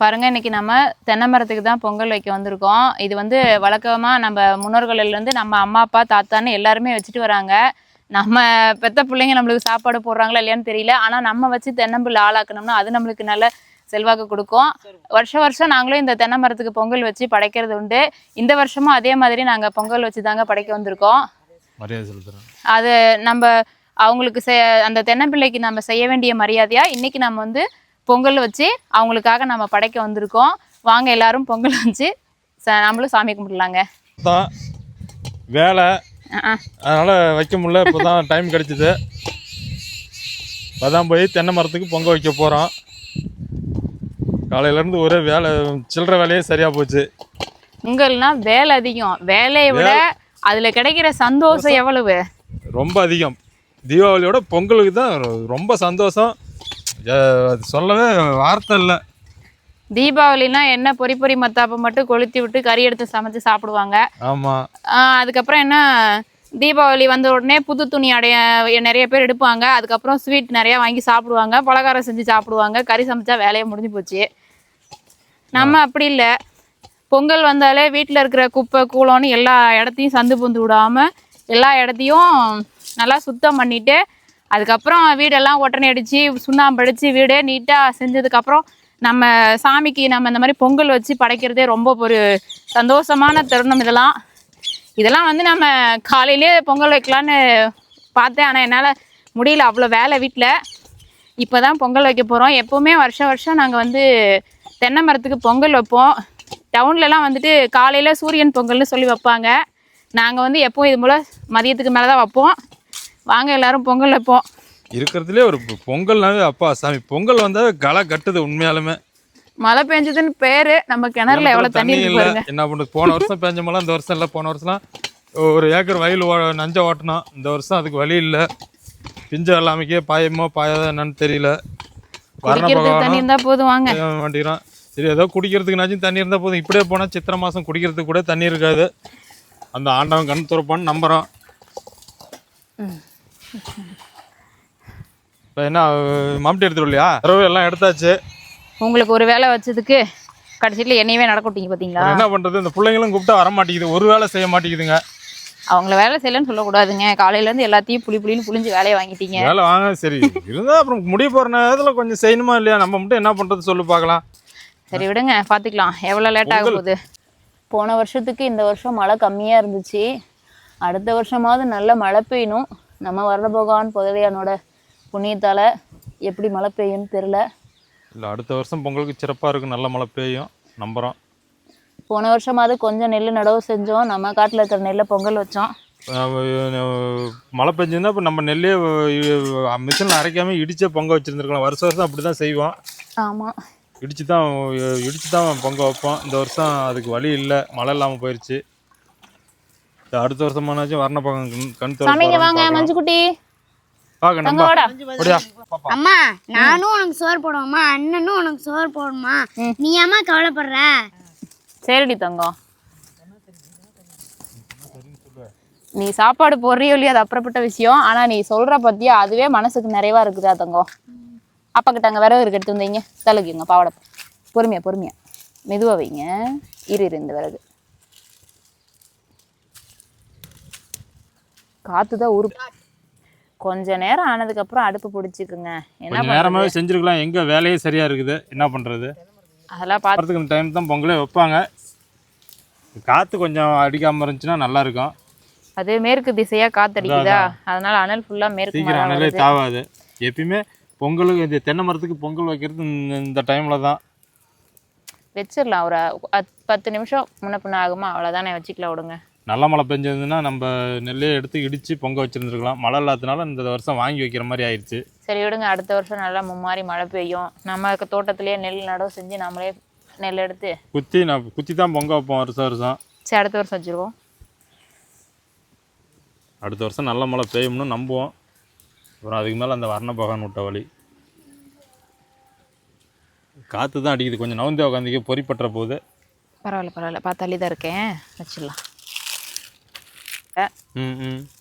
பாருங்க இன்னைக்கு நம்ம தென்னை மரத்துக்கு தான் பொங்கல் வைக்க வந்திருக்கோம். இது வந்து வழக்கமா நம்ம முன்னோர்கள்ல இருந்து நம்ம அம்மா அப்பா தாத்தான்னு எல்லாருமே வச்சுட்டு வராங்க. நம்ம பெத்த பிள்ளைங்க நம்மளுக்கு சாப்பாடு போடுறாங்களா இல்லையான்னு தெரியல. ஆனா நம்ம வச்சு தென்னம்பிள்ளை ஆளாக்கணும்னா அது நம்மளுக்கு நல்ல செல்வாக்கு கொடுக்கும். வருஷம் வருஷம் நாங்களும் இந்த தென்னை மரத்துக்கு பொங்கல் வச்சு படைக்கிறது உண்டு. இந்த வருஷமும் அதே மாதிரி நாங்க பொங்கல் வச்சு தாங்க படைக்க வந்திருக்கோம். அது நம்ம அவங்களுக்கு அந்த தென்னம்பிள்ளைக்கு நம்ம செய்ய வேண்டிய மரியாதையா இன்னைக்கு நம்ம வந்து பொங்கல் வச்சு அவங்களுக்காக நம்ம படைக்க வந்திருக்கோம். வாங்க எல்லாரும் பொங்கல் வச்சு நம்மளும் சாமி கும்பிடலாங்க. வேலை. அதனால் வைக்க முடியல. இப்போ தான் டைம் கிடச்சிது. அதான் போய் தென்னை மரத்துக்கு பொங்க வைக்க போகிறோம் காலையிலேருந்து ஒரே வேலை சில்லற வேலையே சரியாக போச்சு. பொங்கல்னா வேலை அதிகம். வேலையை விட அதுல கிடைக்கிற சந்தோஷம். எவ்வளவு? ரொம்ப அதிகம். தீபாவளியோட பொங்கலுக்கு தான் ரொம்ப சந்தோஷம். அது சொல்லவே வார்த்தை இல்லை. தீபாவளினா என்ன பொரி பொரி மத்தாப்பை மட்டும் கொளுத்தி விட்டு கறி எடுத்து சமைச்சு சாப்பிடுவாங்க. ஆமாம் ஆஹ் அதுக்கப்புறம் என்ன தீபாவளி வந்த உடனே புது துணி அடைய நிறைய பேர் எடுப்பாங்க. அதுக்கப்புறம் ஸ்வீட் நிறைய வாங்கி சாப்பிடுவாங்க. பலகாரம் செஞ்சு சாப்பிடுவாங்க. கறி சமைச்சா வேலையே முடிஞ்சு போச்சு. நம்ம அப்படி இல்லை. பொங்கல் வந்தாலே வீட்டில் இருக்கிற குப்பை கூலம்னு எல்லா இடத்தையும் சந்து பொந்து விடாம எல்லா இடத்தையும் நல்லா சுத்தம் பண்ணிட்டு அதுக்கப்புறம் வீடெல்லாம் ஒட்டனை அடித்து சுண்ணாம்பு அடித்து வீடே நீட்டாக செஞ்சதுக்கப்புறம் நம்ம சாமிக்கு நம்ம இந்த மாதிரி பொங்கல் வச்சு படைக்கிறதே ரொம்ப ஒரு சந்தோஷமான தருணம் இதெல்லாம். இதெல்லாம் வந்து நம்ம காலையிலே பொங்கல் வைக்கலான்னு பார்த்தேன். ஆனால் என்னால் முடியல. அவ்வளோ வேலை வீட்டில் இப்போ தான் பொங்கல் வைக்க போகிறோம் எப்போவுமே வருஷம் வருஷம் நாங்கள் வந்து தென்னை மரத்துக்கு பொங்கல் வைப்போம். டவுன்லலாம் வந்துட்டு காலையில் சூரியன் பொங்கல்னு சொல்லி வைப்பாங்க. நாங்கள் வந்து எப்போவும் இது போல் மதியத்துக்கு மேலே தான் வைப்போம். வாங்க எல்லாரும் பொங்கல் வைப்போம். இருக்கிறதுலே ஒரு பொங்கல்னாவே அப்பா சாமி. பொங்கல் வந்தாவே களை கட்டுது உண்மையாலுமே. மழை பெஞ்சதுன்னு பேர். நம்ம கிணறுல எவ்வளோ தண்ணி இருக்கு இல்லை பாருங்க. என்ன பண்ணுறது போன வருஷம் பெஞ்ச மழை இந்த வருஷம் இல்லை. போன வருஷம்லாம் ஒரு ஏக்கர் வயல் ஓ- நஞ்ச ஓட்டணும் இந்த வருஷம் அதுக்கு வழி இல்லை. பிஞ்ச எல்லாமைக்கே பாயமோ பாயாதோ என்னன்னு தெரியல. தண்ணி இருந்தால் போதும் வாங்க. மாட்டேங்கிறான் சரி ஏதோ குடிக்கிறதுக்குனாச்சும் தண்ணி இருந்தால் போதும். இப்படியே போனால் சித்திரை மாதம் குடிக்கிறதுக்கு கூட தண்ணி இருக்காது. அந்த ஆண்டவன் கண் துறப்பான்னு நம்புகிறோம் இப்போ என்ன மம்டி எடுத்துட்டு இல்லையா தரவு எல்லாம் எடுத்தாச்சு. உங்களுக்கு ஒரு வேலை வச்சதுக்கு கடைசியில் என்னையவே நடக்கட்டீங்க பார்த்தீங்களா அப்புறம் என்ன பண்ணுறது இந்த பிள்ளைங்களும் கூப்பிட்டா வர மாட்டேங்குது. ஒரு வேலை செய்ய மாட்டேங்குதுங்க. அவங்கள வேலை செய்யலன்னு சொல்லக்கூடாதுங்க. காலையிலேருந்து எல்லாத்தையும் புளி புளின்னு புளிஞ்சு வேலையை வாங்கிட்டீங்க. வேலை வாங்க சரி. இருந்தா அப்புறம் முடிய போற நேரத்தில் கொஞ்சம் செய்யணுமா இல்லையா? நம்ம மட்டும் என்ன பண்றது சொல்லு பார்க்கலாம். சரி விடுங்க. பார்த்துக்கலாம் எவ்வளோ லேட் ஆக போகுது? போன வருஷத்துக்கு இந்த வருஷம் மழை கம்மியாக இருந்துச்சு. அடுத்த வருஷமாவது நல்ல மழை பெய்யணும். நம்ம வர்ற பகவான் புதவியானோட புண்ணியத்தால் எப்படி மழை பெய்யும்னு தெரில இல்லை அடுத்த வருஷம் பொங்கலுக்கு சிறப்பாக இருக்கும் நல்ல மழை பெய்யும். நம்புகிறோம் போன வருஷமாவது கொஞ்சம் நெல் நடவு செஞ்சோம். நம்ம காட்டில் இருக்கிற நெல்லை பொங்கல் வச்சோம். மழை பெஞ்சிருந்தா இப்போ நம்ம நெல்லே மிஷினில் அரைக்காம இடிச்சே பொங்க வச்சுருந்துருக்கலாம். வருஷம் வருஷம் அப்படி தான் செய்வோம். ஆமாம் இடிச்சு தான் இடிச்சு தான் பொங்க வைப்போம். இந்த வருஷம் அதுக்கு வழி இல்லை. மழை இல்லாமல் போயிடுச்சு அடுத்த வருஷமானாச்சும் வரண பக்கம் கண் சாமிங்க வாங்க மஞ்சுக்குட்டி. நம்ம அப்படியா அம்மா நானும் உனக்கு சோறு போடுவோம்மா அண்ணனும் உனக்கு சோறு போடுமா நீ ஏம்மா கவலைப்படுற? சரிடி தங்கம். நீ சாப்பாடு போடுறியோ இல்லையோ அது அப்புறப்பட்ட விஷயம். ஆனா நீ சொல்ற பத்தியா அதுவே மனசுக்கு நிறைவா இருக்குதா தங்கம்? அப்பா கிட்ட அங்க விறகு இருக்கு எடுத்து வந்தீங்க. தலகுங்க பாவாடை பொறுமையா பொறுமையா. மெதுவா வைங்க. இரு இரு இந்த விறகு. காத்துதான் உரு கொஞ்ச நேரம் ஆனதுக்கு அப்புறம் அடுப்பு பிடிச்சிக்குங்க. என்ன நேரமாகவே செஞ்சுருக்கலாம். எங்கே வேலையே சரியாக இருக்குது. என்ன பண்ணுறது அதெல்லாம் பார்த்து வரதுக்கு டைம் தான் பொங்கலே வைப்பாங்க. காற்று கொஞ்சம் அடிக்காமல் இருந்துச்சுன்னா நல்லா இருக்கும். அது மேற்கு திசையா காத்தடிக்குதா அதனால அனல் ஃபுல்லா மேற்கு சீக்கிரம் அனலே. தாவாது. எப்பயுமே பொங்கலுக்கு இந்த தென்னை மரத்துக்கு பொங்கல் வைக்கிறது இந்த- டைமில் தான். வச்சிடலாம். ஒரு பத்து நிமிஷம் முன்ன பின்ன ஆகுமா? அவ்வளோதானே வச்சுக்கலாம் விடுங்க. நல்ல மழை பெஞ்சதுன்னா நம்ம நெல்லையே எடுத்து இடித்து பொங்க வச்சுருந்துருக்கலாம். மழை இல்லாததுனால இந்த வருஷம் வாங்கி வைக்கிற மாதிரி ஆயிடுச்சு சரி விடுங்க அடுத்த வருஷம் நல்லா மும்மாரி மழை பெய்யும். நம்ம தோட்டத்திலேயே நெல் நடவு செஞ்சு நம்மளே நெல் எடுத்து குத்தி நான் குத்தி தான் பொங்க வைப்போம் வருஷம் வருஷம். சரி அடுத்த வருஷம் வச்சுருவோம். அடுத்த வருஷம் நல்ல மழை பெய்யும்னு நம்புவோம். அப்புறம் அதுக்கு மேலே அந்த வர்ண பகவான் விட்ட வழி. காற்று தான் அடிக்குது. கொஞ்சம் நவுந்தே உட்காந்துக்க பொறி பற்ற போகுது. பரவாயில்ல பரவாயில்ல. பார்த்து தள்ளி தான் இருக்கேன். வச்சிடலாம்.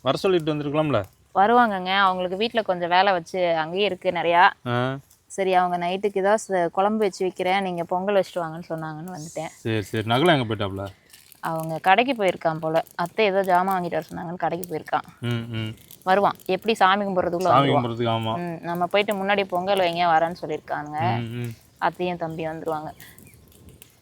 வர சொல்லிட்டு வந்திருக்கலாம்ல? வருவாங்கங்க. அவங்களுக்கு வீட்டில் கொஞ்சம் வேலை வச்சு அங்கேயே இருக்குது நிறையா. சரி அவங்க நைட்டுக்கு ஏதாவது குழம்பு வச்சு வைக்கிறேன். நீங்க பொங்கல் வச்சுட்டு வாங்கன்னு சொன்னாங்கன்னு வந்துட்டேன். சரி சரி. நகலை எங்கே போயிட்டாப்ல அவங்க கடைக்கு போயிருக்கான் போல. அத்தை ஏதோ ஜாமான் வாங்கிட்டு வர சொன்னாங்கன்னு கடைக்கு போயிருக்கான். வருவான். எப்படி சாமி கும்பிட்றதுக்குள்ள சாமி கும்பிட்றதுக்கு நம்ம போயிட்டு முன்னாடி பொங்கல் வைங்க வரேன்னு சொல்லியிருக்காங்க. அத்தையும் தம்பி வந்துருவாங்க.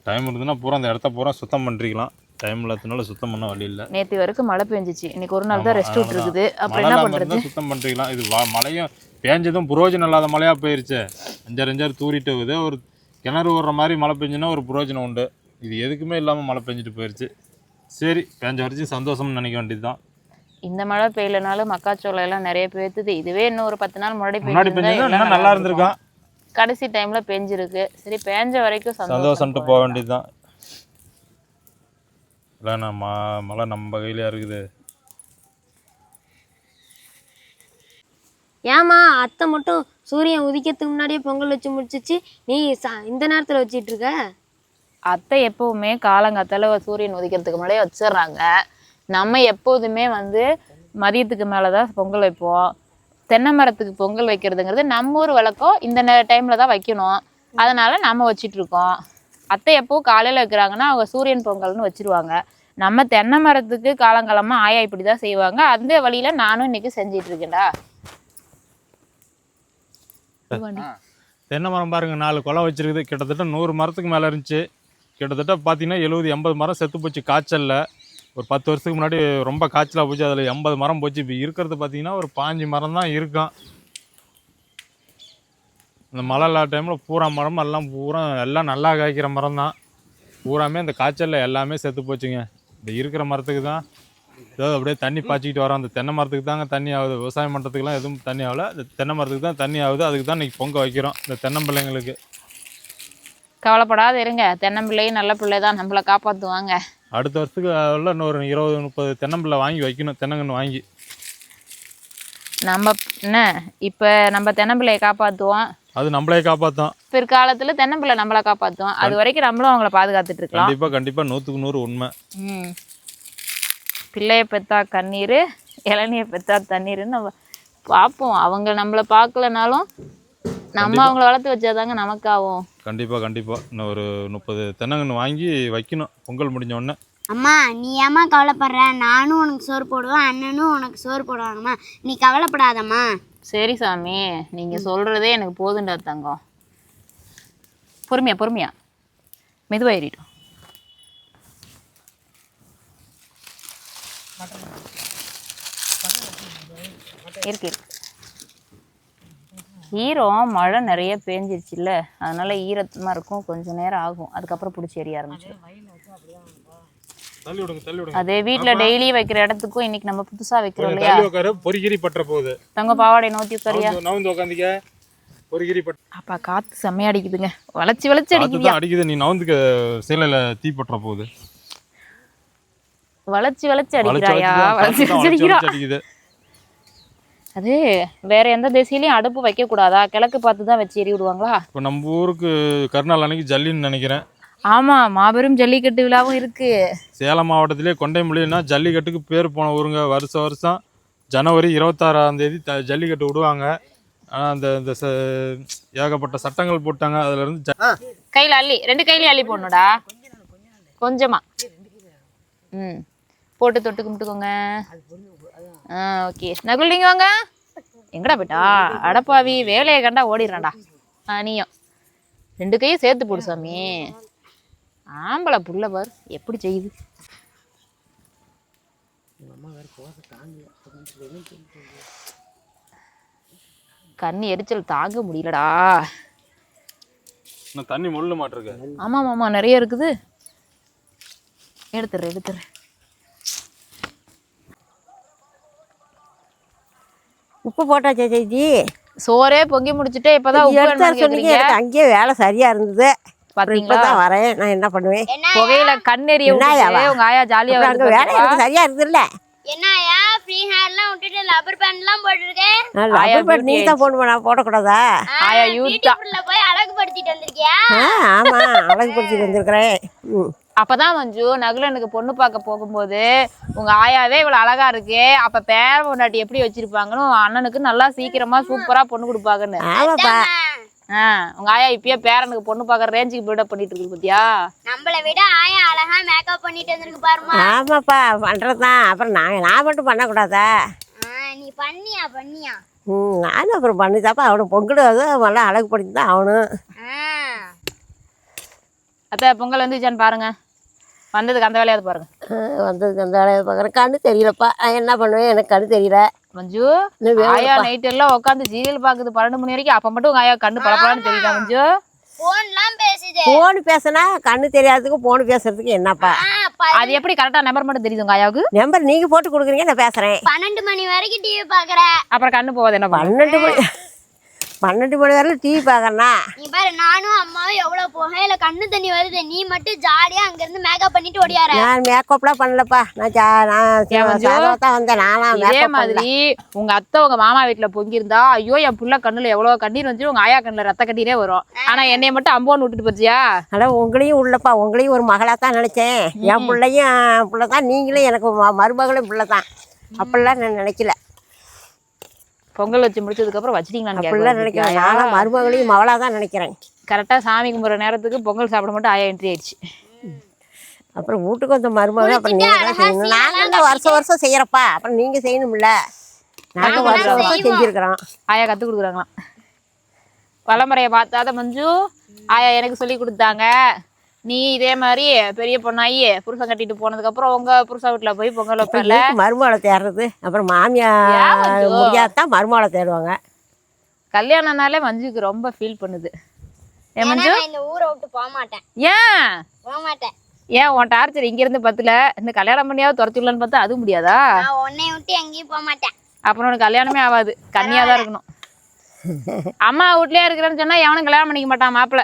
டைம் இருந்ததுன்னா பூரா அந்த இடத்த பூரா சுத்தம் பண்ணிக்கலாம் டைம் இல்லாததுனால சுத்தம் பண்ண வழி இல்லை. நேற்று வரைக்கும் மழை பெஞ்சிச்சு. இன்னைக்கு ஒரு நாள் தான் ரெஸ்ட் விட்டுருக்குது. அப்புறம் மழை என்ன இருந்தா சுத்தம் பண்ணிக்கலாம் இது வா- மழையும் பேஞ்சதும் புரோஜனம் இல்லாத மழையா போயிருச்சு. அஞ்சாறு அஞ்சாறு தூரிட்டு போகுது ஒரு கிணறு ஓடுற மாதிரி மழை பெஞ்சுன்னா ஒரு புரோஜனம் உண்டு. இது எதுக்குமே இல்லாமல் மழை பெஞ்சிட்டு போயிருச்சு. சரி பேஞ்ச வரைக்கும் சந்தோஷம்னு நினைக்க வேண்டியது தான் இந்த மழை பெய்யலனாலும் மக்காச்சோளம் எல்லாம் நிறைய பேத்துது. இதுவே இன்னும் ஒரு பத்து நாள் முன்னாடி இன்னும் நல்லா இருந்திருக்கான் கடைசி டைம்ல பெஞ்சிருக்கு. சரி பேஞ்ச வரைக்கும் சந்தோஷம் சந்தோஷம்ட்டு போக வேண்டியது இல்லை நம்ம மழை நம்ம கையிலயா இருக்குது ஏமா அத்தை மட்டும் சூரியன் உதிக்கிறதுக்கு முன்னாடியே பொங்கல் வச்சு முடிச்சிச்சு. நீ ச- இந்த நேரத்துல வச்சிட்டு இருக்க? அத்தை எப்பவுமே காலங்காத்தால சூரியன் உதிக்கிறதுக்கு முன்னாடியே வச்சிடுறாங்க. நம்ம எப்போதுமே வந்து மதியத்துக்கு மேலே தான் பொங்கல் வைப்போம். தென்னை மரத்துக்கு பொங்கல் வைக்கிறதுங்கிறது நம்ம ஊர் வழக்கம் இந்த டைமில் தான் வைக்கணும். அதனால நம்ம வச்சிட்டு இருக்கோம். அத்தை எப்போ காலையில் வைக்கிறாங்கன்னா அவங்க சூரியன் பொங்கல்னு வச்சிருவாங்க. நம்ம தென்னை மரத்துக்கு காலங்காலமாக ஆயா இப்படி தான் செய்வாங்க. அந்த வழியில் நானும் இன்னைக்கு செஞ்சிட்டு இருக்கேன்டா. தென்னை மரம் பாருங்க நாலு குளம் வச்சிருக்குது. கிட்டத்தட்ட நூறு மரத்துக்கு மேலே இருந்துச்சு. கிட்டத்தட்ட பார்த்தீங்கன்னா எழுபது எண்பது மரம் செத்து போச்சு காய்ச்சல்ல. ஒரு பத்து வருஷத்துக்கு முன்னாடி ரொம்ப காய்ச்சலாக போச்சு. அதில் எண்பது மரம் போச்சு. இப்போ இருக்கிறது பார்த்தீங்கன்னா ஒரு பாஞ்சு மரம் தான் இருக்கும். இந்த மழை இல்லாத டைமில் பூரா மரம் எல்லாம் பூரா எல்லாம் நல்லா காய்க்கிற மரம் தான். பூராமே இந்த காய்ச்சலில் எல்லாமே செத்து போச்சுங்க. இந்த இருக்கிற மரத்துக்கு தான். ஏதோ அப்படியே தண்ணி பாய்ச்சிக்கிட்டு வரோம். அந்த தென்னை மரத்துக்கு தாங்க தண்ணி ஆகுது. விவசாயம் பண்ணுறதுக்குலாம் எதுவும் தண்ணி ஆகல. இந்த தென்னை மரத்துக்கு தான் தண்ணி ஆகுது. அதுக்கு தான் இன்றைக்கி பொங்க வைக்கிறோம். இந்த தென்னம்பிள்ளைங்களுக்கு கவலைப்படாத இருங்க. தென்னம்பிள்ளையும் நல்ல பிள்ளை தான். நம்மளை காப்பாற்றுவாங்க அடுத்த வருஷத்துக்கு உள்ள இன்னொரு இருபது முப்பது தென்னம்பிள்ளை வாங்கி வைக்கணும். தென்னங்கன்று வாங்கி. நம்ம என்ன? இப்போ நம்ம தென்னம்பிள்ளையை காப்பாற்றுவோம் அது நம்மளே காப்பாற்றும் பிற்காலத்துல தென்னம்பிள்ளை நம்மளை காப்பாத்தும். அது வரைக்கும் நம்மளும் அவங்கள பாதுகாத்துட்டு இருக்கலாம். கண்டிப்பாக கண்டிப்பாக நூற்றுக்கு நூறு உண்மை. ம். பிள்ளைய பெத்தா கண்ணீர் இளநிய பெத்தா தண்ணீர்னு நம்ம பார்ப்போம். அவங்க நம்மளை பார்க்கலனாலும் நம்ம அவங்கள வளர்த்து வச்சாதாங்க நமக்காகும் கண்டிப்பாக கண்டிப்பாக இன்னும் ஒரு முப்பது தென்னங்கன்று வாங்கி வைக்கணும் பொங்கல் முடிஞ்ச உடனே. அம்மா நீ ஏம்மா கவலைப்படுற? நானும் உனக்கு சோறு போடுவேன் அண்ணனும் உனக்கு சோறு போடுவாங்கம்மா நீ கவலைப்படாதம்மா. சரி சாமி நீங்க சொல்றதே எனக்கு போதுண்டா தங்கம். பொறுமையா பொறுமையா. மெதுவா ஏறிட்டோம் இருக்கு இருக்கு. ஈரம் மழை நிறைய பேஞ்சிருச்சுல்ல அதனால ஈரத்தமா இருக்கும் கொஞ்சம் நேரம் ஆகும். அதுக்கப்புறம் பிடிச்சி எரிய ஆரம்பிச்சிடும் தள்ளி விடுங்க தள்ளி விடுங்க அதே வீட்ல டெய்லி வைக்கிற இடத்துக்கும் இன்னைக்கு நம்ம புதுசா வைக்கிறோம் இல்லையா? உட்காரு பொறிகிரி பற்ற போகுது. தங்க பாவாடை நோத்தி உட்காரியா நவுந்து- உட்காந்துக்க பொறிகிரி பற்ற அப்பா காத்து செம்மையா அடிக்குதுங்க. வளைச்சு வளைச்சு தான் அடிக்குது. நீ நவுந்துக்க சேலையில் தீ பற்ற போகுது. வளைச்சு வளைச்சு அடிக்கிறாயா வளைச்சு வளைச்சு அடிக்குது. அது வேற எந்த திசையிலயும் அடுப்பு வைக்க கூடாதா கிழக்கு பார்த்து தான் வச்சு எரி விடுவாங்களா? இப்போ நம்ம ஊருக்கு கருநாள் அன்னைக்கு ஜல்லின்னு நினைக்கிறேன். ஆமா மாபெரும் ஜல்லிக்கட்டு விழாவும் இருக்கு. சேலம் மாவட்டத்திலே கொண்டைமொழின்னா ஜல்லிக்கட்டுக்கு பேர் போன ஊருங்க. வருஷம் வருஷம் ஜனவரி இருபத்தாறாம் தேதி த ஜல்லிக்கட்டு விடுவாங்க. ஆனால் அந்த இந்த ச ஏகப்பட்ட சட்டங்கள் போட்டாங்க. அதுல இருந்து ஜ கையில அள்ளி ரெண்டு கையிலயும் அள்ளி போடணும்டா. கொஞ்சமா. ம். போட்டு தொட்டு கும்பிட்டுக்கோங்க. ஆ ஓகே. நகுல் நீங்க வாங்க. எங்கடா போயிட்டா? அடப்பாவி வேலையை கண்டா ஓடிடுறான்டா. ஆ நீயும். ரெண்டு கையும் சேர்த்து போடு சாமி. ஆம்பளை புள்ள பாரு எப்படி செய்யுது? கண்ணு எரிச்சல் தாங்க முடியலடா. தண்ணி முள்ள மாட்டிருக்கு. ஆமாம் ஆமாம் நிறைய இருக்குது. எடுத்துடுறேன் எடுத்துடுறேன். உப்பு போட்டாச்சா சேச்சி சோறே பொங்கி முடிச்சுட்டு இப்பதான் உப்பு எடுத்தார சொன்னீங்க அங்கேயே வேலை சரியா இருந்தது. பாத்தீங்களா? இப்பதான் வரேன். நான் என்ன பண்ணுவேன்? புகையில வா? உங்க ஆயா ஜாலியா அங்க வேலை எனக்கு சரியா இருக்குதுல்ல? என்னயா ஃப்ரீ ஹேர்லாம் விட்டுட்டு லப்பர் பேண்ட்லாம் போட்டிருக்கேன் நான் ஆயா ரப்பர் பேண்ட் நீ beauty தான் போடணுமா? நான் போடக்கூடாதா? ஆயா யூத்தா உள்ள போய் அழகுபடுத்திட்டு வந்திருக்கியா? ஆ ஆமா. அழகுபடுத்திட்டு வந்திருக்கிறேன். ம். அப்பதான் மஞ்சு நகுலனுக்கு பொண்ணு பார்க்க போகும்போது உங்க ஆயாவே இவ்வளவு அழகா இருக்கு. அப்ப பேர பொண்டாட்டி எப்படி வச்சிருப்பாங்கன்னு அண்ணனுக்கு நல்லா சீக்கிரமா சூப்பரா பொண்ணு கொடுப்பாங்கன்னு. ஆ உங்க ஆயா இப்பயே பேரனுக்கு பொண்ணு பார்க்குற ரேஞ்சுக்கு பில்டப் பண்ணிட்டு இருக்கு பாத்தியா? நம்மளை விட ஆயா அழகா மேக்கப் பண்ணிட்டு வந்திருக்கு பாருமா ஆமாப்பா பண்ணுறது தான் அப்புறம் நான் நான் மட்டும் பண்ணக்கூடாதா? ஆ, நீ பண்ணியா பண்ணியா? ம் நானும் அப்புறம் பண்ணிதாப்பா. அவனுக்கு பொங்கல் நல்லா அழகுப்படுத்தி தான் அவனும் அத்தை பொங்கல் வந்துச்சான்னு பாருங்க. வந்ததுக்கு அந்த வேலையாவது பாருங்க. ஆ, வந்ததுக்கு அந்த வேலையை பார்க்குறேன் கண்ணு தெரியலப்பா. நான் என்ன பண்ணுவேன்? எனக்கு கண்ணு தெரியல. மஞ்சு. ஆயா நைட் எல்லாம் உட்காந்து சீரியல் பாக்குது பன்னெண்டு மணி வரைக்கும். அப்ப மட்டும் உங்க ஆயா கண்ணு பளபளன்னு தெரியுதா மஞ்சு? ஃபோனு பேசினா கண்ணு தெரியாததுக்கு ஃபோனு பேசுறதுக்கு என்னப்பா? அது எப்படி கரெக்டா நம்பர் மட்டும் தெரியுது உங்க ஆயாவுக்கு? நம்பர் நீங்கள் போட்டு கொடுக்குறீங்க நான் பேசுகிறேன் பன்னெண்டு மணி வரைக்கும் டிவி பாக்குற. அப்புறம் கண்ணு போகாது என்ன பன்னெண்டு மணி பன்னெண்டு மணி வரையிலும் டிவி பார்க்கறேன்னா நீ பாரு நானும் அம்மாவும் எவ்வளவு புகையில கண்ணு தண்ணி வருது. நீ மட்டும் ஜாலியா அங்க இருந்து மேக்கப் பண்ணிட்டு ஓடியார. நான் மேக்கப்லாம் பண்ணலப்பா. நான் ஜா நான் தான் வந்தேன். நானா இதே மேக்கப் பண்ணல. மாதிரி உங்க அத்தை உங்க மாமா வீட்டுல பொங்கியிருந்தா ஐயோ என் புள்ள கண்ணுல எவ்வளவு கண்ணீர் வந்து உங்க ஆயா கண்ணுல ரத்த கண்ணீரே வரும். ஆனா என்னைய மட்டும் அம்போன்னு விட்டுட்டு போச்சியா? ஆனால் உங்களையும் உள்ளப்பா. உங்களையும் ஒரு மகளாக தான் நினச்சேன். என் பிள்ளையும் பிள்ளை தான் நீங்களும் எனக்கு ம- மருமகளும் பிள்ளை தான் அப்படிலாம் நான் நினைக்கல. பொங்கல் வச்சு முடிச்சதுக்கு அப்புறம் அப்படிலாம் வச்சிட்டீங்களான்னு நினைக்கிறேன் நானும் மருமகளையும் மகளாக தான் நினைக்கிறேன். கரெக்டா சாமி கும்பிட்ற நேரத்துக்கு பொங்கல் சாப்பிட மட்டும் ஆயா என்ட்ரி ஆயிடுச்சு. அப்புறம் வீட்டுக்கு வந்த மருமகள் அப்புறம் நீங்கள் தான் செய்யணும். நாங்கள் தான் வருஷம் வருஷம் செய்கிறப்பா அப்புறம் நீங்கள் செய்யணும்ல. நாங்கள் வருஷம் வருஷம் செஞ்சுருக்குறோம். ஆயா கத்து கொடுக்குறாங்களாம். பழமுறையை பார்த்தாத மஞ்சு. ஆயா எனக்கு சொல்லி கொடுத்தாங்க. நீ இதே மாதிரி பெரிய பொண்ணாயி புருஷன் கட்டிட்டு போனதுக்கு அப்புறம் உங்க புருஷன் வீட்டுல போய் பொங்கல் வைப்பல மருமகளை தேடுறது? அப்புறம் மாமியார்? முடியாதான் மருமகளை தேடுவாங்க? கல்யாணம்னாலே மஞ்சுக்கு ரொம்ப ஃபீல் பண்ணுது. ஏன் மஞ்சு? நான் இந்த ஊரை விட்டு போக மாட்டேன். ஏன்? போக மாட்டேன். ஏன் உன் டார்ச்சர் இங்க இருந்து பத்துல? இந்த கல்யாணம் பண்ணியாவது துரத்திடலான்னு பார்த்தா அது முடியாதா? நான் உன்னை விட்டு எங்கேயும் போக மாட்டேன். அப்புறம் உனக்கு கல்யாணமே ஆகாது. கன்னியா தான் இருக்கணும். அம்மா வீட்லயே இருக்கிறேன்னு சொன்னா எவனும் கல்யாணம் பண்ணிக்க மாட்டான் மாப்பிள்ள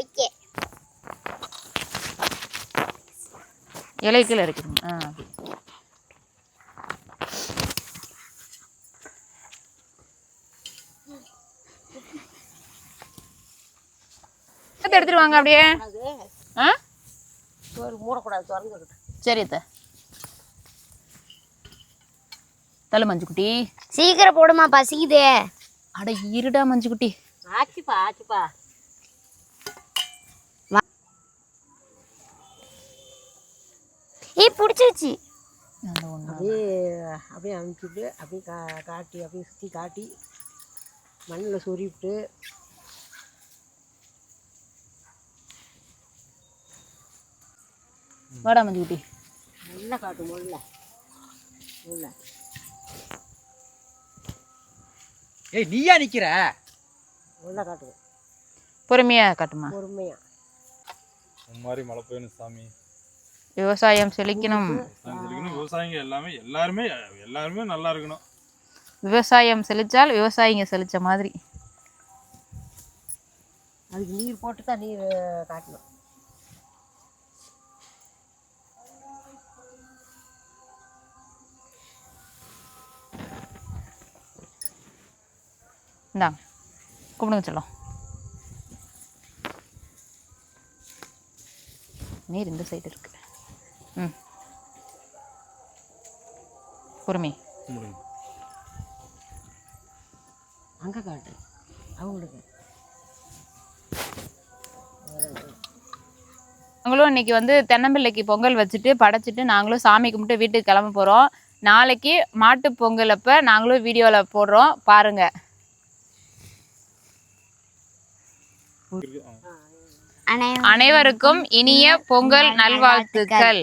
ஓகே. இலை கீழே இருக்குது ஆ. எடுத்துட்டு வாங்க அப்படியே. ஆ? மூடக்கூடாது திறந்துக்கிட்டு சரி தலை மஞ்சு குட்டி சீக்கிரம் போடுமா பசிக்குது அட இருடா மஞ்சு குட்டி ஆச்சுப்பா ஆச்சுப்பா ஏய் பிடிச்சிருச்சு. அப்படியே அப்படியே அமுக்கிட்டு அப்படியே கா காட்டி அப்படியே சுற்றி காட்டி மண்ணில் சொருவிட்டு வாடா மஞ்சு குட்டி. நல்லா காட்டு முள்ள முள்ள ஏய் நீயா நிக்கிற? முள்ள காட்டு. பொறுமையா காட்டுமா? பொறுமையாக இந்த மாதிரி மழை பெய்யணும் சாமி. விவசாயம் செழிக்கணும். இருக்கணும் விவசாயிங்க எல்லாமே எல்லாருமே எல்லாருமே நல்லா இருக்கணும். விவசாயம் செழிச்சால் விவசாயிங்க செழிச்ச மாதிரி. அதுக்கு நீர் போட்டு தான் நீர் காட்டணும். இந்தாங்க கும்பிடுங்க செல்லம். நீர் இந்த சைடு இருக்கு. ம். பொறுமை அங்கே காட்டு. அவங்களுக்கு. நாங்களும் இன்னைக்கு வந்து தென்னம்பிள்ளைக்கு பொங்கல் வச்சுட்டு படைச்சிட்டு நாங்களும் சாமி கும்பிட்டு வீட்டுக்கு கிளம்ப போகிறோம் நாளைக்கு மாட்டு பொங்கல் அப்போ நாங்களும் வீடியோவில் போடுறோம். பாருங்க. அனைவருக்கும் இனிய பொங்கல் நல்வாழ்த்துக்கள்.